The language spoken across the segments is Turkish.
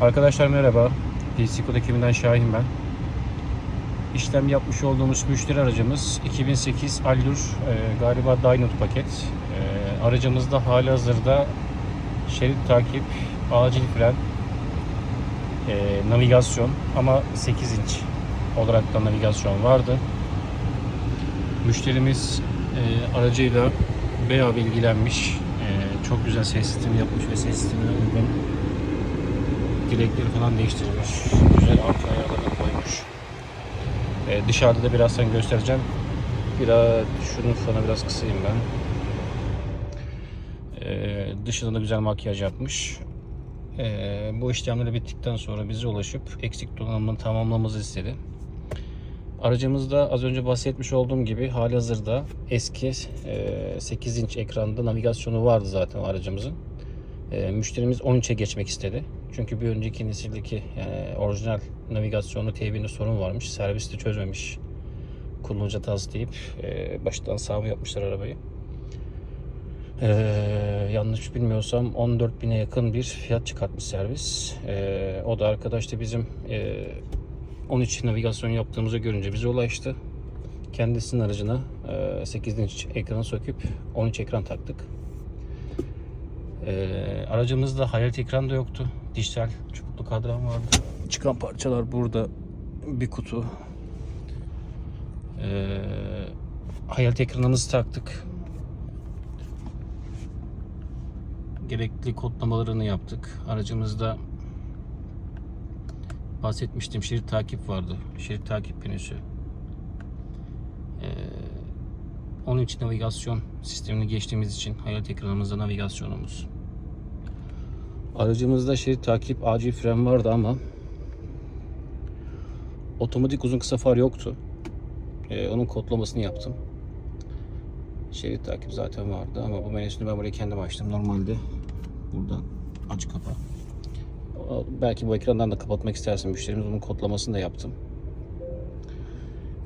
Arkadaşlar merhaba. PC Kod ekibinden Şahin ben. İşlem yapmış olduğumuz müşteri aracımız 2008 Allur e, galiba Dynot paket. E, aracımızda hali hazırda şerit takip, acil fren, e, navigasyon ama 8 inç olarak da navigasyon vardı. Müşterimiz e, aracıyla bayağı bilgilenmiş. E, çok güzel ses sistemi yapmış ve ses sistemine uygun direkleri falan değiştirmiş. Güzel arka ayarlarını koymuş. Ee, dışarıda da birazdan göstereceğim. Biraz şunu sana biraz kısayım ben. Ee, dışında da güzel makyaj yapmış. Ee, bu işlemleri bittikten sonra bize ulaşıp eksik donanımını tamamlamamızı istedi. Aracımızda az önce bahsetmiş olduğum gibi hali hazırda eski e, 8 inç ekranda navigasyonu vardı zaten aracımızın. E, müşterimiz 13'e geçmek istedi. Çünkü bir önceki nesildeki yani orijinal navigasyonu TV'nin sorun varmış. Serviste çözmemiş. Kullanıcı hatası deyip e, baştan sağımı yapmışlar arabayı. E, yanlış bilmiyorsam 14 bine yakın bir fiyat çıkartmış servis. E, o da arkadaş da bizim e, 13 navigasyon yaptığımızı görünce bize ulaştı. Kendisinin aracına e, 8 inç ekranı söküp 13 ekran taktık. Ee, aracımızda hayalet ekran da yoktu. Dijital çubuklu kadran vardı. Çıkan parçalar burada. Bir kutu. Ee, hayalet ekranımızı taktık. Gerekli kodlamalarını yaptık. Aracımızda bahsetmiştim şerit takip vardı. Şerit takip menüsü. Ee, onun için navigasyon sistemini geçtiğimiz için hayat ekranımızda navigasyonumuz. Aracımızda şerit takip acil fren vardı ama otomatik uzun kısa far yoktu. Ee, onun kodlamasını yaptım. Şerit takip zaten vardı ama bu menüsünü ben buraya kendim açtım. Normalde buradan aç kapa. Belki bu ekrandan da kapatmak istersin müşterimiz. Onun kodlamasını da yaptım.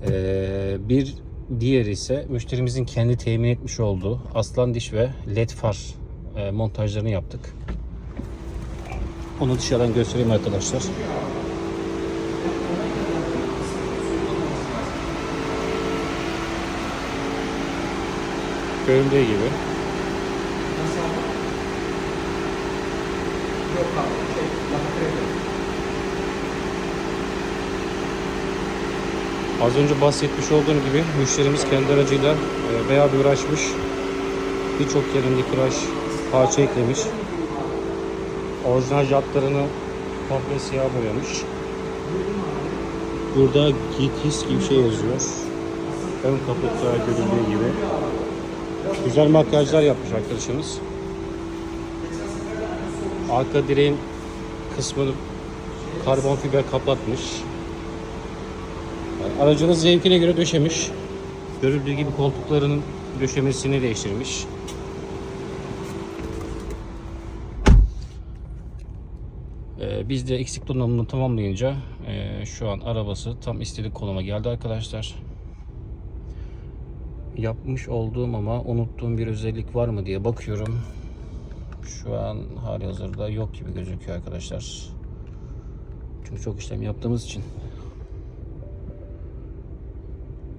Ee, bir diğer ise müşterimizin kendi temin etmiş olduğu aslan diş ve led far e, montajlarını yaptık. Onu dışarıdan göstereyim arkadaşlar. Göründüğü gibi. Az önce bahsetmiş olduğum gibi müşterimiz kendi aracıyla e, bayağı bir uğraşmış. Birçok yerinde kıraş parça eklemiş. Orijinal jantlarını komple siyah boyamış. Burada Gitis gibi bir şey yazıyor. Ön kaputta görüldüğü gibi. Güzel makyajlar yapmış arkadaşımız. Arka direğin kısmını karbon fiber kapatmış. Yani aracının zevkine göre döşemiş. Görüldüğü gibi koltuklarının döşemesini değiştirmiş. Ee, biz de eksik donanımını tamamlayınca e, şu an arabası tam istediği konuma geldi arkadaşlar. Yapmış olduğum ama unuttuğum bir özellik var mı diye bakıyorum. Şu an hali hazırda yok gibi gözüküyor arkadaşlar. Çünkü çok işlem yaptığımız için.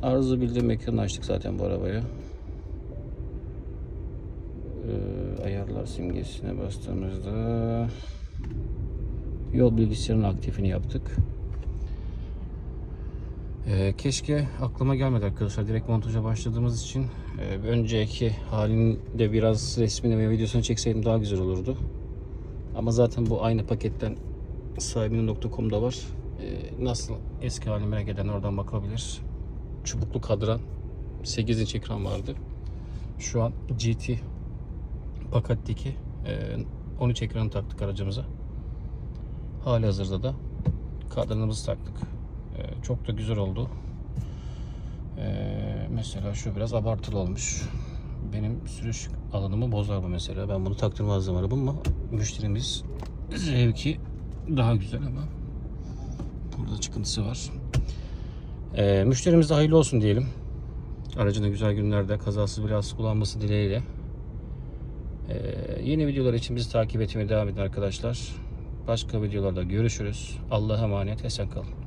Arıza bildirim ekranı açtık zaten bu arabaya. Ee, ayarlar simgesine bastığımızda yol bilgisayarının aktifini yaptık. Ee, keşke aklıma gelmedi arkadaşlar. Direkt montaja başladığımız için e, önceki halinde biraz resmini ve videosunu çekseydim daha güzel olurdu. Ama zaten bu aynı paketten sahibinin.com'da var. Ee, nasıl eski halini merak eden oradan bakabilir. Çubuklu kadran 8 inç ekran vardı. Şu an GT paketteki e, 13 ekranı taktık aracımıza. Hali hazırda da kadranımızı taktık. Ee, çok da güzel oldu. Ee, mesela şu biraz abartılı olmuş. Benim sürüş alanımı bozar bu mesela. Ben bunu taktırmazdım arabam ama müşterimiz zevki daha güzel ama burada çıkıntısı var. Ee, müşterimiz de hayırlı olsun diyelim. Aracını güzel günlerde kazasız belasız kullanması dileğiyle. Ee, yeni videolar için bizi takip etmeye devam edin arkadaşlar. Başka videolarda görüşürüz. Allah'a emanet. Esen kalın.